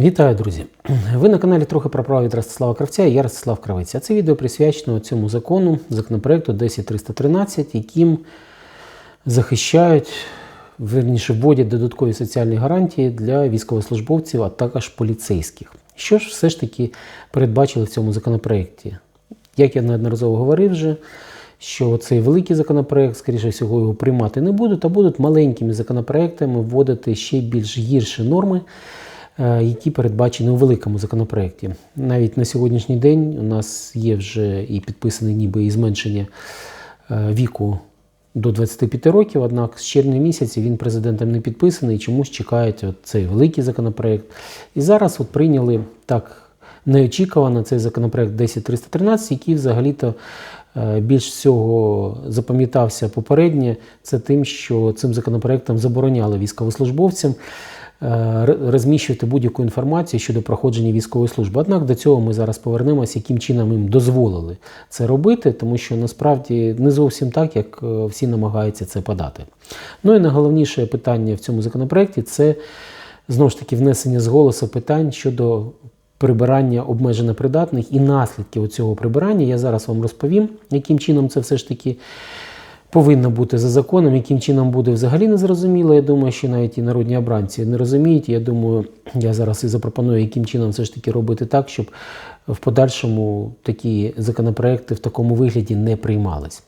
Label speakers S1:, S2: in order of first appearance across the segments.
S1: Вітаю, друзі! Ви на каналі трохи про право від Ростислава Кравця і я Ростислав Кравець. А це відео присвячено цьому закону, законопроекту 10313, яким захищають, верніше вводять додаткові соціальні гарантії для військовослужбовців, а також поліцейських. Що ж все ж таки передбачили в цьому законопроекті? Як я неодноразово говорив вже, що цей великий законопроект, скоріше всього, його приймати не будуть, а будуть маленькими законопроектами вводити ще більш гірші норми які передбачені у великому законопроекті. Навіть на сьогоднішній день у нас є вже і підписане ніби і зменшення е, віку до 25 років, однак з червня місяця він президентом не підписаний, чомусь чекають от цей великий законопроект. І зараз от прийняли так неочікувано цей законопроект 10313, який взагалі-то е, більш всього запам'ятався попереднє, це тим, що цим законопроектом забороняли військовослужбовцям е, розміщувати будь-яку інформацію щодо проходження військової служби. Однак до цього ми зараз повернемося, яким чином їм дозволили це робити, тому що насправді не зовсім так, як е, всі намагаються це подати. Ну і найголовніше питання в цьому законопроекті це знову ж таки внесення з голосу питань щодо прибирання обмежено придатних і наслідків цього прибирання. Я зараз вам розповім, яким чином це все ж таки повинно бути за законом, яким чином буде взагалі не зрозуміло. Я думаю, що навіть і народні обранці не розуміють. Я думаю, я зараз і запропоную, яким чином все ж таки робити так, щоб в подальшому такі законопроекти в такому вигляді не приймались.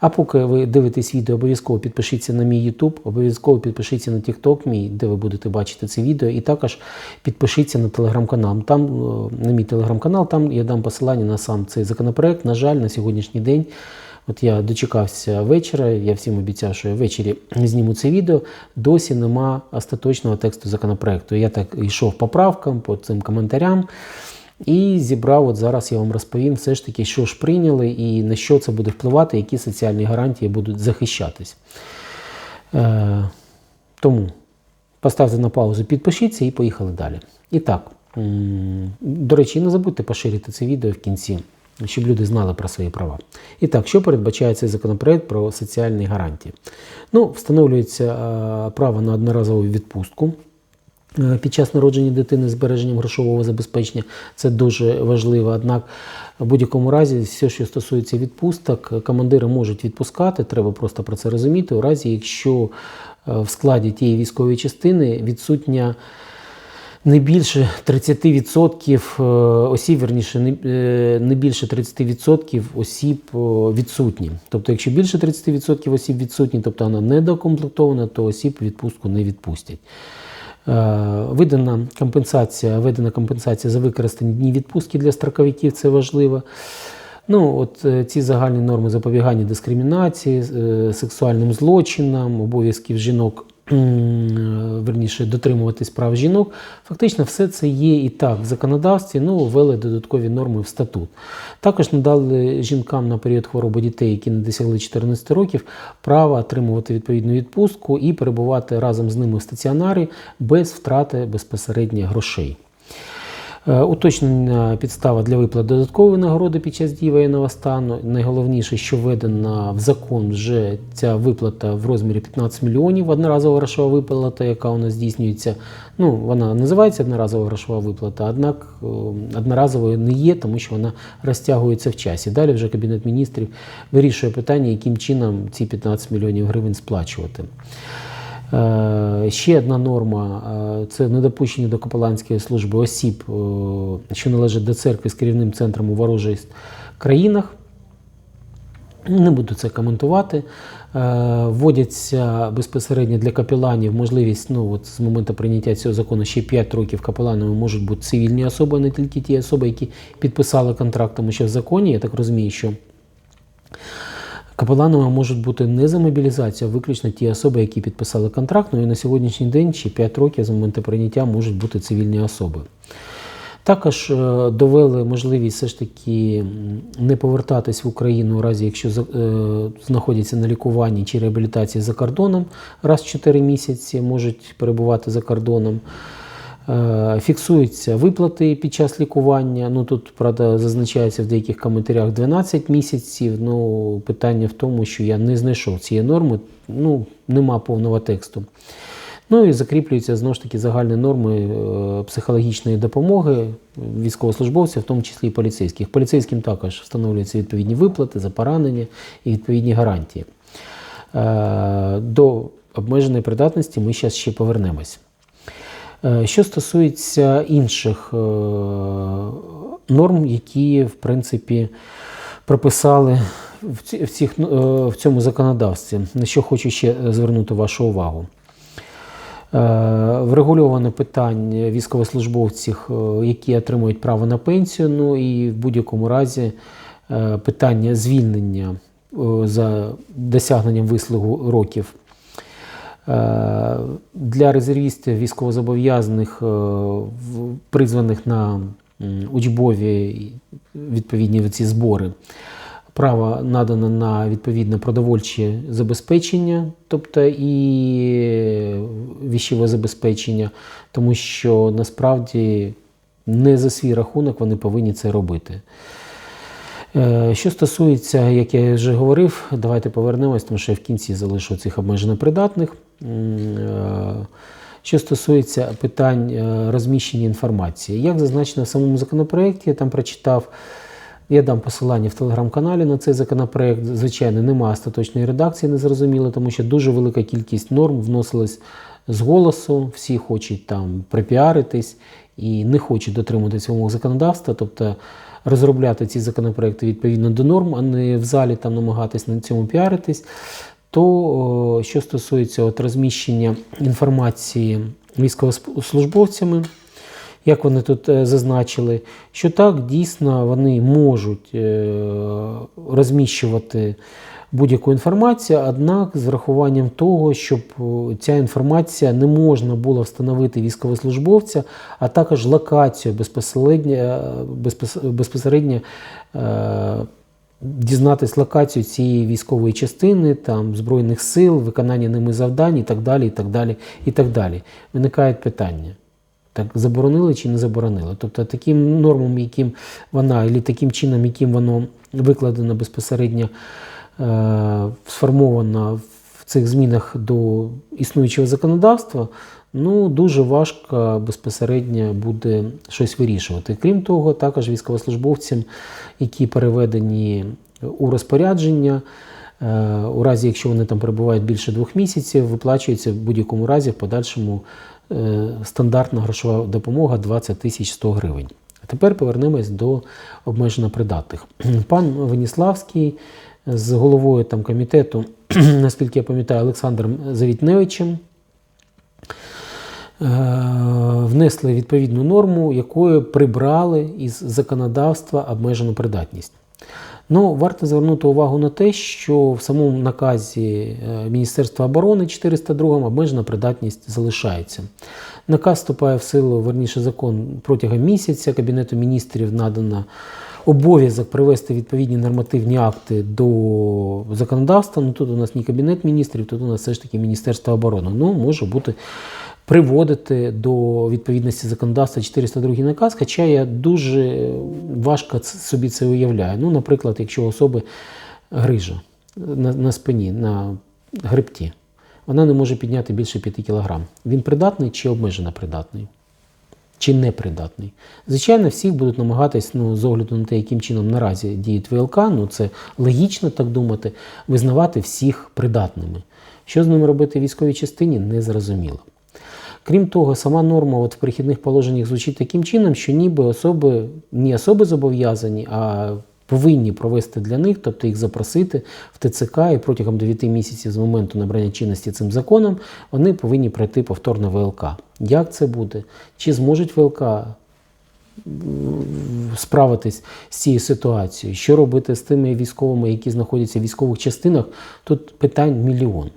S1: А поки ви дивитесь відео, обов'язково підпишіться на мій YouTube, обов'язково підпишіться на TikTok мій, де ви будете бачити це відео, і також підпишіться на телеграм-канал. Там е, на мій телеграм-канал, там я дам посилання на сам цей законопроект. На жаль, на сьогоднішній день. От я дочекався вечора, я всім обіцяв, що я ввечері зніму це відео. Досі нема остаточного тексту законопроекту. Я так йшов по правкам, по цим коментарям. І зібрав, от зараз я вам розповім все ж таки, що ж прийняли і на що це буде впливати, які соціальні гарантії будуть захищатись. Е, тому поставте на паузу, підпишіться і поїхали далі. І так, до речі, не забудьте поширити це відео в кінці, щоб люди знали про свої права. І так, що передбачає цей законопроект про соціальні гарантії? Ну, встановлюється е, право на одноразову відпустку. Е, Під час народження дитини збереженням грошового забезпечення це дуже важливо. Однак, в будь-якому разі, все, що стосується відпусток, командири можуть відпускати. Треба просто про це розуміти. У разі, якщо е, в складі тієї військової частини відсутня не більше 30% е, осіб, верніше, не, е, більше 30% осіб е, відсутні. Тобто, якщо більше 30% осіб відсутні, тобто вона недокомплектована, то осіб відпустку не відпустять. Видана компенсація, видана компенсація за використані дні відпустки для строковиків, це важливо. Ну, от ці загальні норми запобігання дискримінації, сексуальним злочинам, обов'язків жінок, верніше дотримуватись прав жінок. Фактично, все це є і так в законодавстві, ну, ввели додаткові норми в статут. Також надали жінкам на період хвороби дітей, які не досягли 14 років, право отримувати відповідну відпустку і перебувати разом з ними в стаціонарі без втрати безпосередньо грошей. Е, Уточнена підстава для виплат додаткової нагороди під час дії воєнного стану. Найголовніше, що введена в закон вже ця виплата в розмірі 15 мільйонів, одноразова грошова виплата, яка у нас здійснюється. Ну, вона називається одноразова грошова виплата, однак е, одноразовою не є, тому що вона розтягується в часі. Далі вже Кабінет міністрів вирішує питання, яким чином ці 15 мільйонів гривень сплачувати. Е, Ще одна норма е, це недопущення до капеланської служби осіб, е, що належать до церкви з керівним центром у ворожих країнах. Не буду це коментувати. Вводяться безпосередньо для капеланів можливість ну, от з моменту прийняття цього закону ще 5 років капеланами можуть бути цивільні особи, а не тільки ті особи, які підписали контракт, тому що в законі, я так розумію, що Капеланами можуть бути не за мобілізацію, а виключно ті особи, які підписали контракт. Ну і на сьогоднішній день ще 5 років з моменту прийняття можуть бути цивільні особи. Також е, довели можливість все ж таки не повертатись в Україну у разі, якщо е, знаходяться на лікуванні чи реабілітації за кордоном раз в 4 місяці, можуть перебувати за кордоном. Е, Фіксуються виплати під час лікування. Ну тут, правда, зазначається в деяких коментарях 12 місяців. Ну, питання в тому, що я не знайшов цієї норми, ну, нема повного тексту. Ну і закріплюються знову ж таки загальні норми е, психологічної допомоги військовослужбовців, в тому числі і поліцейських. Поліцейським також встановлюються відповідні виплати за поранення і відповідні гарантії. Е, До обмеженої придатності ми зараз ще повернемось. Е, Що стосується інших е, норм, які в принципі прописали в цих, е, в цьому законодавстві, на що хочу ще звернути вашу увагу. Е, Врегульовано питання військовослужбовців, які отримують право на пенсію, ну і в будь-якому разі питання звільнення за досягненням вислугу років. Е, Для резервістів військовозобов'язаних, е, призваних на учбові відповідні ці збори, право надано на відповідне продовольче забезпечення, тобто і віщове забезпечення, тому що насправді не за свій рахунок вони повинні це робити. Е, Що стосується, як я вже говорив, давайте повернемось, тому що я в кінці залишу цих обмежено придатних. Е, Що стосується питань е, розміщення інформації, як зазначено в самому законопроекті, я там прочитав, я дам посилання в телеграм-каналі на цей законопроект. Звичайно, немає остаточної редакції, незрозуміло, тому що дуже велика кількість норм вносилась з голосу, всі хочуть там припіаритись і не хочуть дотримуватися вимог законодавства, тобто розробляти ці законопроекти відповідно до норм, а не в залі там намагатись на цьому піаритись. То що стосується от розміщення інформації військовослужбовцями, як вони тут е, зазначили, що так дійсно вони можуть е, розміщувати будь-яку інформацію, однак з врахуванням того, щоб ця інформація не можна було встановити військовослужбовця, а також локацію безпосередньо, е, безпосередньо е, дізнатись локацію цієї військової частини, там, Збройних сил, виконання ними завдань і так далі. і так далі, і так далі. Виникають питання. Так заборонили чи не заборонили? Тобто таким нормам, яким вона, або таким чином, яким воно викладено безпосередньо, е, сформовано в цих змінах до існуючого законодавства, ну дуже важко безпосередньо буде щось вирішувати. Крім того, також військовослужбовцям, які переведені у розпорядження, е, у разі, якщо вони там перебувають більше двох місяців, виплачується в будь-якому разі в подальшому е, стандартна грошова допомога 20 тисяч 100 гривень. А тепер повернемось до обмежено придатних. Пан Веніславський з головою там комітету, наскільки я пам'ятаю, Олександром Завітневичем е, внесли відповідну норму, якою прибрали із законодавства обмежену придатність. Ну, варто звернути увагу на те, що в самому наказі е, Міністерства оборони 402 обмежена придатність залишається. Наказ вступає в силу, верніше закон протягом місяця. Кабінету міністрів надано обов'язок привести відповідні нормативні акти до законодавства. Ну тут у нас не кабінет міністрів, тут у нас все ж таки Міністерство оборони. Ну, може бути приводити до відповідності законодавства 402 наказ, хоча я дуже важко собі це уявляю. Ну, наприклад, якщо особи грижа на, на спині, на гребті, вона не може підняти більше 5 кг. Він придатний чи обмежено придатний? Чи непридатний? Звичайно, всіх будуть намагатись, ну, з огляду на те, яким чином наразі діють ВЛК, ну це логічно так думати, визнавати всіх придатними. Що з ними робити в військовій частині, не зрозуміло. Крім того, сама норма от в перехідних положеннях звучить таким чином, що ніби особи не особи зобов'язані, а повинні провести для них, тобто їх запросити в ТЦК і протягом 9 місяців з моменту набрання чинності цим законом вони повинні пройти повторно ВЛК. Як це буде? Чи зможуть ВЛК справитись з цією ситуацією? Що робити з тими військовими, які знаходяться в військових частинах? Тут питань мільйон.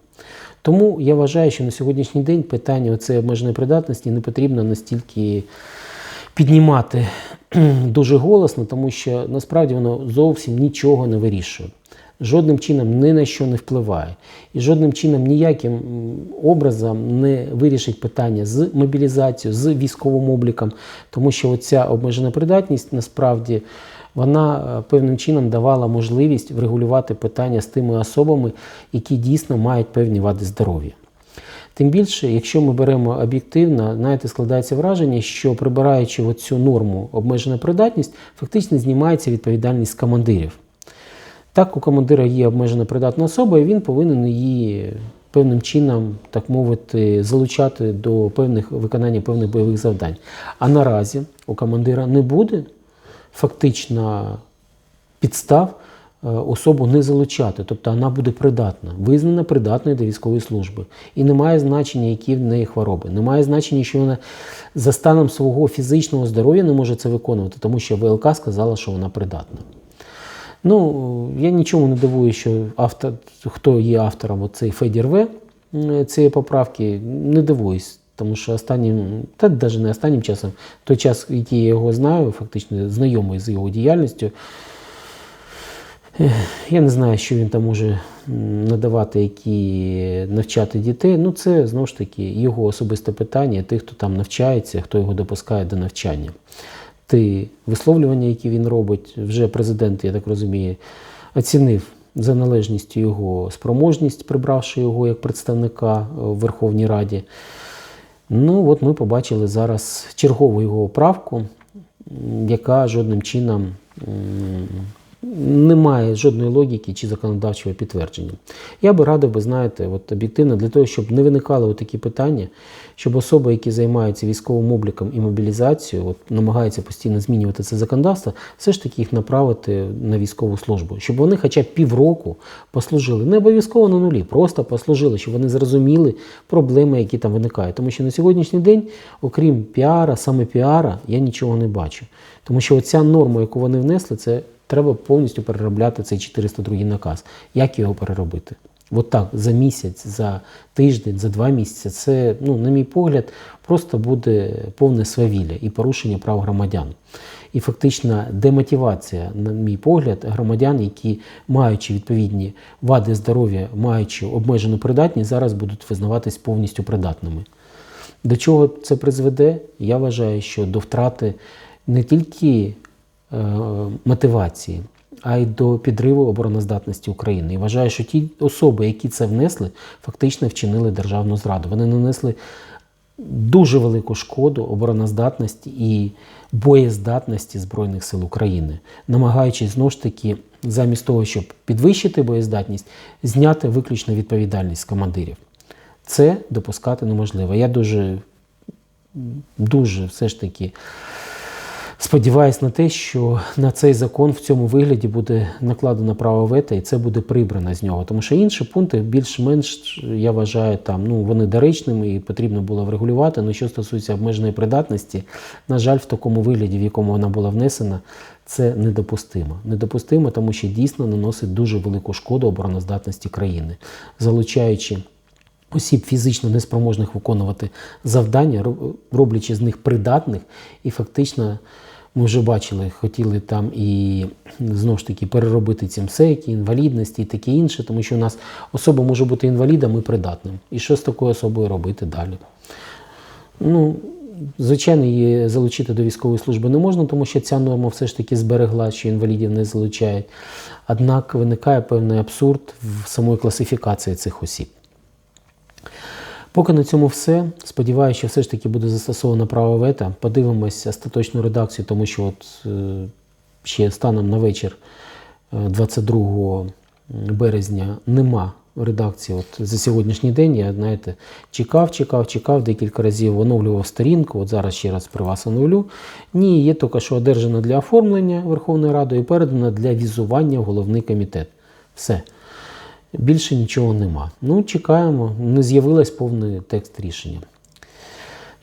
S1: Тому я вважаю, що на сьогоднішній день питання оцеї обмеженої придатності не потрібно настільки піднімати дуже голосно, тому що насправді воно зовсім нічого не вирішує. Жодним чином ні на що не впливає. І жодним чином ніяким образом не вирішить питання з мобілізацією, з військовим обліком, тому що оця обмежена придатність насправді вона е, певним чином давала можливість врегулювати питання з тими особами, які дійсно мають певні вади здоров'я. Тим більше, якщо ми беремо об'єктивно, знаєте, складається враження, що прибираючи оцю норму обмежена придатність, фактично знімається відповідальність командирів. Так, у командира є обмежена придатна особа, і він повинен її певним чином, так мовити, залучати до певних виконання певних бойових завдань. А наразі у командира не буде фактично підстав особу не залучати, тобто вона буде придатна, визнана придатною до військової служби. І немає значення, які в неї хвороби. Немає значення, що вона за станом свого фізичного здоров'я не може це виконувати, тому що ВЛК сказала, що вона придатна. Ну, я нічому не дивую, що автор, хто є автором цієї Федір В цієї поправки, не дивуюсь. Тому що останнім, та навіть не останнім часом, той час, який я його знаю, фактично знайомий з його діяльністю, я не знаю, що він там може надавати, які навчати дітей. Ну, це знову ж таки його особисте питання, тих, хто там навчається, хто його допускає до навчання ти висловлювання, які він робить, вже президент, я так розумію, оцінив за належністю його спроможність, прибравши його як представника в Верховній Раді. Ну, от ми побачили зараз чергову його правку, яка жодним чином м, не має жодної логіки чи законодавчого підтвердження. Я би радив би, знаєте, от об'єктивно для того, щоб не виникали такі питання, щоб особи, які займаються військовим обліком і мобілізацією, от намагаються постійно змінювати це законодавство, все ж таки їх направити на військову службу, щоб вони хоча б півроку послужили, не обов'язково на нулі, просто послужили, щоб вони зрозуміли проблеми, які там виникають. Тому що на сьогоднішній день, окрім піара, саме піара, я нічого не бачу. Тому що оця норма, яку вони внесли, це треба повністю переробляти цей 402 наказ. Як його переробити? От так, за місяць, за тиждень, за два місяці, це, ну, на мій погляд, просто буде повне свавілля і порушення прав громадян. І фактична демотивація, на мій погляд, громадян, які, маючи відповідні вади здоров'я, маючи обмежену придатність, зараз будуть визнаватись повністю придатними. До чого це призведе? Я вважаю, що до втрати не тільки мотивації, а й до підриву обороноздатності України. І вважаю, що ті особи, які це внесли, фактично вчинили державну зраду. Вони нанесли дуже велику шкоду обороноздатності і боєздатності Збройних сил України, намагаючись знову ж таки, замість того, щоб підвищити боєздатність, зняти виключно відповідальність командирів. Це допускати неможливо. Я дуже, дуже все ж таки сподіваюся на те, що на цей закон в цьому вигляді буде накладено право вето, і це буде прибрано з нього. Тому що інші пункти більш-менш, я вважаю, там ну вони доречними і потрібно було врегулювати. Але що стосується обмеженої придатності, на жаль, в такому вигляді, в якому вона була внесена, це недопустимо. Недопустимо, тому що дійсно наносить дуже велику шкоду обороноздатності країни, залучаючи. Осіб фізично неспроможних виконувати завдання, роблячи з них придатних, і фактично ми вже бачили, хотіли там і знову ж таки переробити ці МСЕКи, інвалідності і таке інше, тому що у нас особа може бути інвалідом і придатним. І що з такою особою робити далі? Ну, звичайно, її залучити до військової служби не можна, тому що ця норма все ж таки зберегла, що інвалідів не залучають. Однак виникає певний абсурд в самої класифікації цих осіб. Поки на цьому все. Сподіваюся, що все ж таки буде застосовано право вето. Подивимось остаточну редакцію, тому що от е, ще станом на вечір е, 22 березня нема редакції. От за сьогоднішній день я знаєте, чекав, чекав, чекав, декілька разів оновлював сторінку. От зараз ще раз при вас оновлю. Ні, є тільки що одержано для оформлення Верховною Радою і передано для візування в головний комітет. Все. Більше нічого нема. Ну, чекаємо, не з'явилась повний текст рішення.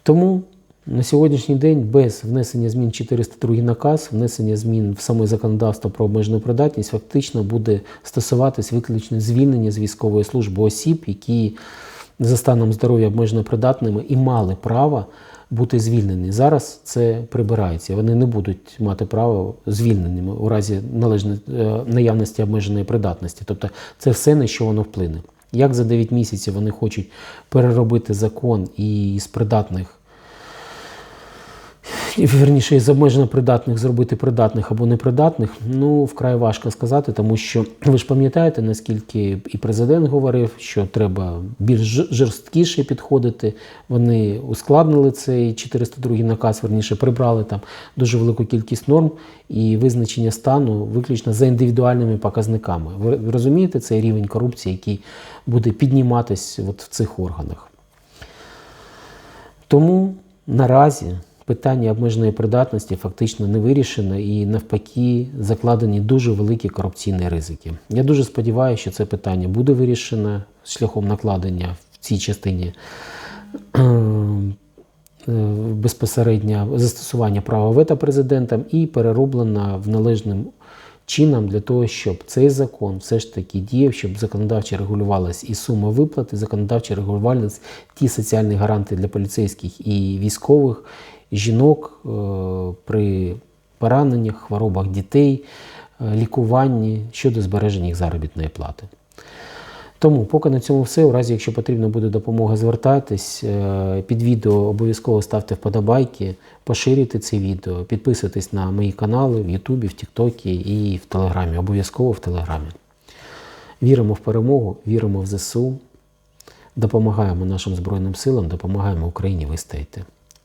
S1: Тому на сьогоднішній день без внесення змін 402 наказ, внесення змін в саме законодавство про обмежену придатність, фактично буде стосуватись виключно звільнення з військової служби осіб, які за станом здоров'я обмежено придатними і мали право бути звільнені. Зараз це прибирається. Вони не будуть мати право звільненими у разі належної е, наявності обмеженої придатності. Тобто це все на що воно вплине. Як за 9 місяців вони хочуть переробити закон і з придатних Вірніше, із обмежено придатних зробити придатних або непридатних, ну вкрай важко сказати, тому що ви ж пам'ятаєте, наскільки і президент говорив, що треба більш жорсткіше підходити. Вони ускладнили цей 402 наказ, верніше прибрали там дуже велику кількість норм і визначення стану виключно за індивідуальними показниками. Ви розумієте цей рівень корупції, який буде підніматись от в цих органах? Тому наразі питання обмеженої придатності фактично не вирішено і навпаки закладені дуже великі корупційні ризики. Я дуже сподіваюся, що це питання буде вирішено шляхом накладення в цій частині е, безпосередньо застосування права вето президентом і перероблена в належним чином для того, щоб цей закон все ж таки діяв, щоб законодавчо регулювалась і сума виплати, законодавчо регулювалися ті соціальні гаранти для поліцейських і військових, жінок е, при пораненнях, хворобах дітей, е, лікуванні щодо збереження їх заробітної плати. Тому поки на цьому все. У разі, якщо потрібна буде допомога, звертайтесь. Е, Під відео обов'язково ставте вподобайки, поширюйте це відео, підписуйтесь на мої канали в Ютубі, в Тіктокі і в Телеграмі. Обов'язково в Телеграмі. Віримо в перемогу, віримо в ЗСУ, допомагаємо нашим Збройним силам, допомагаємо Україні вистояти.